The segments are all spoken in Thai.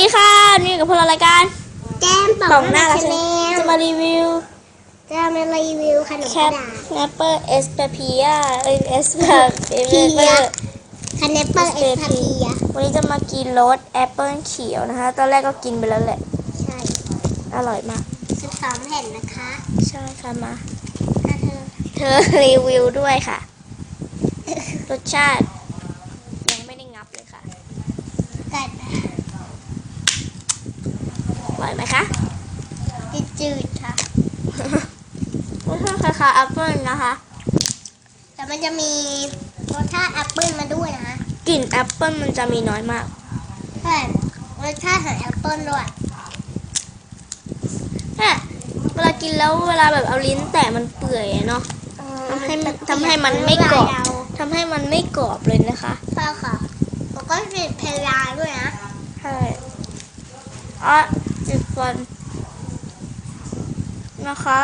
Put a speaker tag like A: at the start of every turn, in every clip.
A: ดีค่ะนี่กับพวกเรารายการ
B: แก้ม
A: ป่
B: ป่
A: อ
B: องง
A: หน้า
B: หน้า
A: รัก
B: ชาแนล
A: จะมารีวิว
B: จะมารีวิวขนม
A: แค
B: กระ
A: ป
B: ดาษ
A: แนปเปอร์เอสเปพียเอ้ยเอสแบบเอเป
B: เพีย
A: อร์
B: คานเนปเปอร์เอสพาเพีย
A: วันนี้จะมากินรสแอปเปิลเขียวนะคะ ตอนแรกก็กินไปแล้วแหละ
B: ใช่
A: อร่อยมาก
B: สิบสองแผ่นนะคะ
A: ใช่ค่ะมา
B: ถ้าเธอ
A: เธอรีวิวด้วยค่ะ รสชาติ ยังไม่ได้งับเลยค่ะ
B: กัด
A: อร่อยไหมคะ
B: จืดๆค่ะ
A: รสชาติคล้ายๆแอปเปิลนะคะ
B: แต่มันจะมีรสชาติแอปเปิ้ลมาด้วยนะ
A: กลิ่นแอปเปิลมันจะมีน้อยมาก
B: ใช่รสชาติของแอปเปิ้ลด้วย
A: เนี่ยเวลากินแล้วเวลาแบบเอาลิ้นแตะมันเปื่อยอะเนาะทำให้มันทำให้มันไม่กรอบทำให้มันไม่กรอบเลยนะคะ
B: ใช่ค่ะแล้วก็ติดเพลาด้วยนะ
A: ใช่อะ จิบฟันนะคะ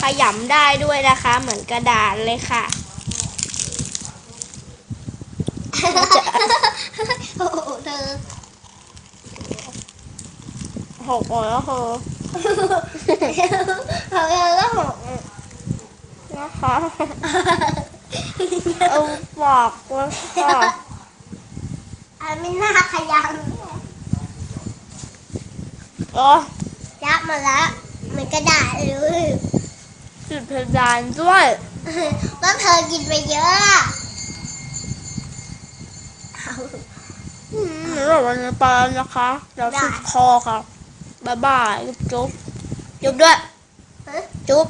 A: ขยำได้ด้วยนะคะ เหมือนกระดาษเลยค่ะ
B: โอ้โหเธอ
A: หกหมดแล้วคือ
B: เขาเธอก็หก
A: นะคะเอาปากแล้วค่ะ
B: อัน ไม่น่าขย
A: โอ้ำ
B: ยับมาแล้วเหมือนกระดาษเลย
A: จุดเพดานด้วย
B: ก็เธอกินไปเยอะอะเอา
A: อืมหนูบอกวันนี้ไปแล้วนะคะเดี๋ยว
B: ได้
A: สุดคอค่ะ บ๊ายบาย จุ๊บ จุ๊บด้วย
B: เอ๊ะ
A: จุ๊บ